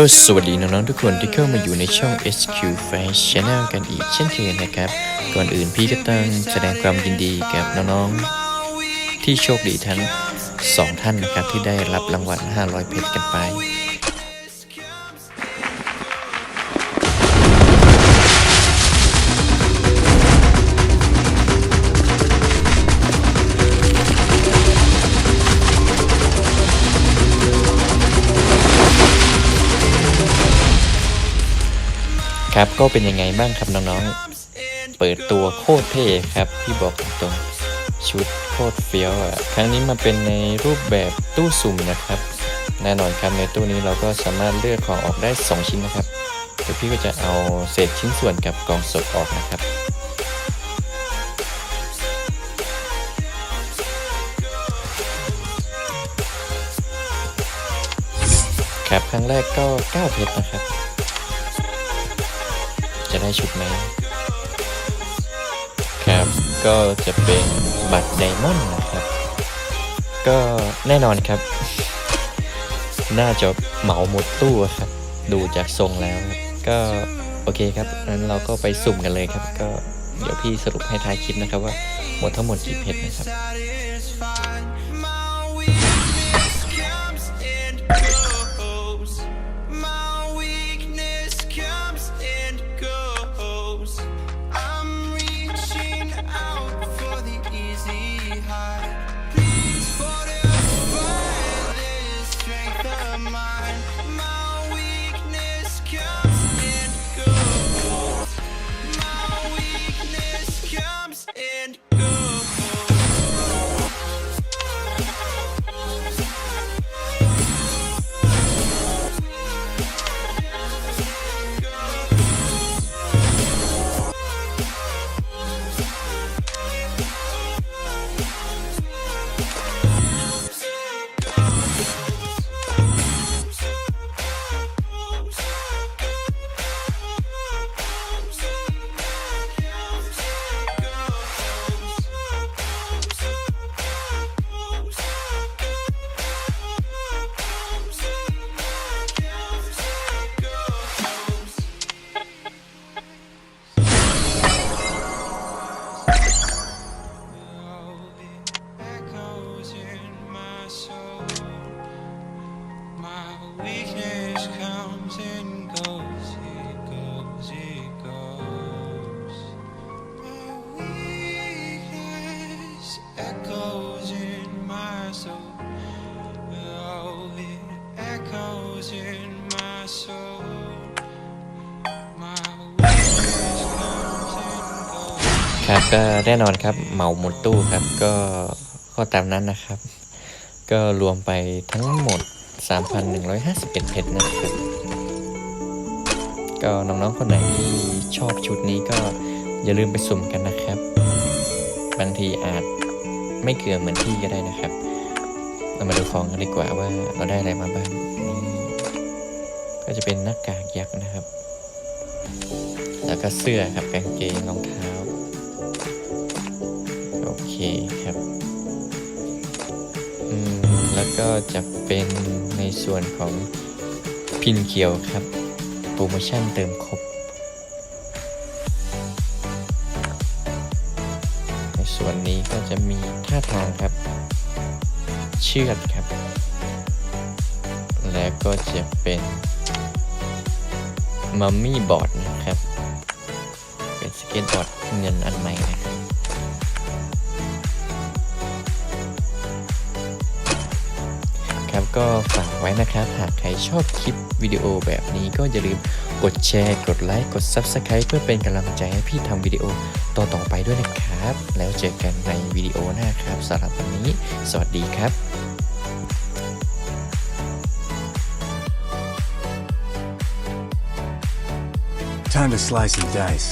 ก็สวัสดีน้องๆทุกคนที่เข้ามาอยู่ในช่อง SQ Fan Channel กันอีกเช่นเคยนะครับ ก่อนอื่นพี่ก็ต้องแสดงความยินดีกับน้องๆที่โชคดีทั้งสองท่านนะครับที่ได้รับรางวัล 500 เพชรกันไป ครับก็เป็นยังไงบ้างครับน้องๆ เปิดตัวโคตรเท่ครับพี่บอกตรงชุดโคตรเฟี้ยวอะครั้งนี้มาเป็นในรูปแบบตู้สุ่มนะครับ แน่นอนครับในตู้นี้เราก็สามารถเลือกของออกได้ 2 ชิ้นนะครับเดี๋ยวพี่ก็จะเอาเศษชิ้นส่วนกับกล่องสดออกนะครับครับครั้งแรกก็ 9 เพชรนะครับ ได้ชุดไหมครับก็จะเป็นบัตรไดมอนด์นะครับ ก็แน่นอนครับ น่าจะเหมาหมดตู้ครับ ดูจากทรงแล้วครับก็โอเคครับงั้นเราก็ไปสุ่มกันเลยครับ ก็เดี๋ยวพี่สรุปให้ท้ายคลิปนะครับว่าหมดทั้งหมดกี่เพชรนะครับ ครับก็แน่นอนครับเหมาหมดตู้ครับก็ก็ตามนั้นนะครับ ก็รวมไปทั้งหมด 3,151 เพชรนะครับ ก็น้องๆคนไหนที่ชอบชุดนี้ก็อย่าลืมไปสุ่มกันนะครับ บางทีอาจไม่เกลือเหมือนพี่ก็ได้นะครับ เรามาดูของกันดีกว่าว่าเราได้อะไรมาบ้างนี่ก็จะเป็นหน้ากากยักษ์นะครับ แล้วก็เสื้อครับกางเกงรองเท้า คครับอืมแล้วก็จะเป็นในส่วนของพินเขียวครับ โปรโมชั่นเติมครบ ในส่วนนี้ก็จะมีท่าทางครับ เชือดครับ และก็จะเป็นมัมมี่บอร์ดนะครับ เป็นสเก็ตบอร์ดเงินอันใหม่นะครับ ครับ ก็ฝากไว้นะครับ หากใครชอบคลิปวิดีโอแบบนี้ก็อย่าลืมกดแชร์ กดไลค์ กด Subscribe เพื่อเป็นกำลังใจให้พี่ทำวิดีโอต่อๆไปด้วยนะครับ แล้วเจอกันในวิดีโอหน้าครับสำหรับวันนี้ สวัสดีครับ Time to slice and dice.